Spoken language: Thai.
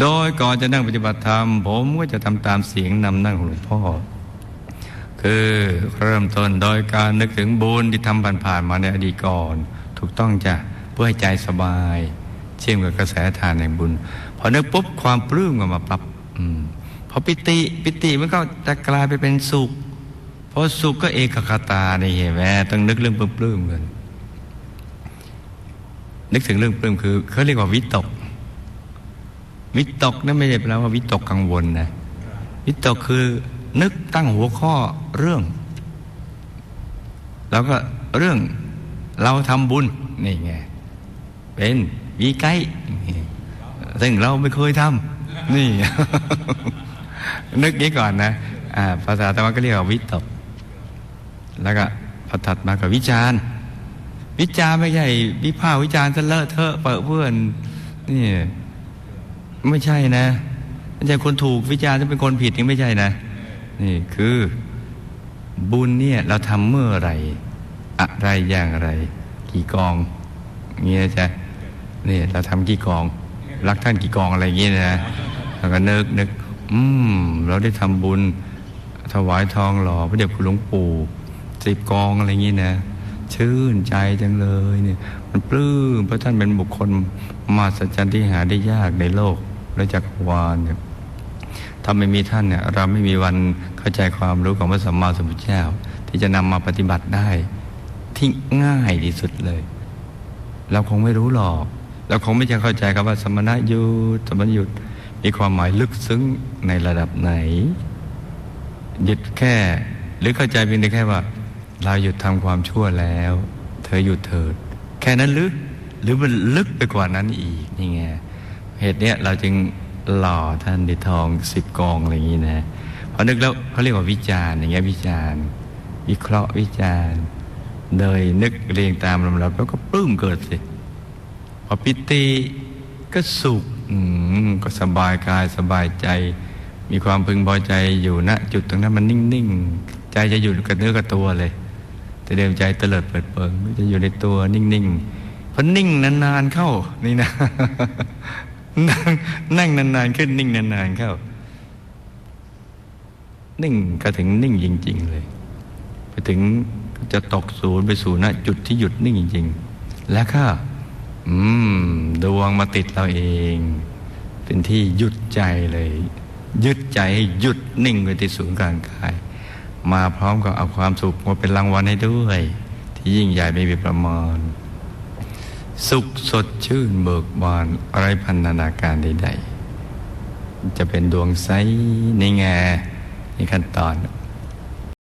โดยก่อนจะนั่งปฏิบัติธรรม ผมก็จะทำตามเสียงนำนั่งของหลวงพ่อ คือเริ่มต้นโดยการนึกถึงบุญที่ทำผ่านๆมาในอดีตก่อน ถูกต้องจ้ะเพื่อให้ใจสบาย เชื่อมกับกระแสทานแห่งบุญ พอนึกปุ๊บความปลื้มก็มาปับอมพอปิติปิติมันก็จะกลายไปเป็นสุขเพราะสุขก็เอกคตาในเห็นไหมต้องนึกเรื่องปลื้มๆกันนึกถึงเรื่องปลื้มคือเขาเรียกว่าวิตก วิตกนั่นไม่ใช่แปลว่าวิตกกังวลนะวิตกคือนึกตั้งหัวข้อเรื่อง แล้วก็เรื่องเราทำบุญนี่ไงเป็นวีไกด์ซึ่งเราไม่เคยทำนี่ นึกนี้ก่อนนะภาษาตะวันก็เรียกว่าวิตก แล้วก็พอถัดมากับวิจารณ์วิจารไม่ใช่วิพาวิจารณ์จะเลอะเทอะเปะเพื่อนนี่ ไม่ใช่นะไม่ใช่คนถูกวิจารณ์จะเป็นคนผิดนี่ไม่ใช่นะ นี่คือบุญเนี่ยเราทำเมื่อไรอะไรอย่างไร กี่กองเงี้ยจ้ะนี่เราทำกี่กอง รักท่านกี่กองอะไรอย่างเงี้ยนะแล้วก็นึกนึกอืมเราได้ทำบุญถวายทองหล่อพระเดชคุณหลวงปู่สิบกองอะไรอย่างงี้นะชื่นใจจังเลยเนี่ย มันปลื้มเพราะท่านเป็นบุคคลมหัศจรรย์ที่หาได้ยากในโลก และจักรวาลเนี่ยถ้าไม่มีท่านเนี่ยเราไม่มีวันเข้าใจความรู้ของพระสัมมาสัมพุทธเจ้า ที่จะนำมาปฏิบัติได้ที่ง่ายที่สุดเลย เราคงไม่รู้หรอก เราคงไม่จะเข้าใจคำว่าสมณะยุดสมณยุดมีความหมายลึกซึ้งในระดับไหนหยุดแค่ หรือเข้าใจเพียงแต่แค่ว่า เราหยุดทำความชั่วแล้ว เธอหยุดเถิด แค่นั้นลึกหรือมันลึกไปกว่านั้นอีกนี่ไง เหตุเนี้ยเราจึงหล่อท่านในทองสิบกองอะไรอย่างนี้นะพอนึกแล้วเขาเรียกว่าวิจารณ์อย่างเงี้ยวิจารณ์ วิเคราะห์วิจารณ์โดยนึกเรียงตามลำดับแล้วก็ปลื้มเกิดสิพอปิติก็สุขก็สบายกายสบายใจ มีความพึงพอใจอยู่ณจุดตรงนั้นมันนิ่งๆใจจะอยู่กับเนื้อกับตัวเลยแต่เดิมใจเตลิดเปิดเปิงมันจะอยู่ในตัวนิ่งๆพอนิ่งนานๆเข้านี่นะ นั่งนั่งนานๆขึ้นนิ่งนานๆเข้า นิ่งก็ถึงนิ่งจริง ๆ เลย ไปถึงจะตกศูนย์ไปสู่ณจุดที่หยุดนิ่งจริง ๆ แล้วก็อืมดวงมาติดเราเอง เป็นที่หยุดใจเลย ยึดใจให้หยุดนิ่งไว้ที่ศูนย์กลางกาย มาพร้อมกับเอาความสุขมาเป็นรางวัลให้ด้วย ที่ยิ่งใหญ่ไม่มีประมาณ สุขสดชื่นเบิกบานอะไรพันธนาการใดๆ จะเป็นดวงใสในแง่ในขั้นตอน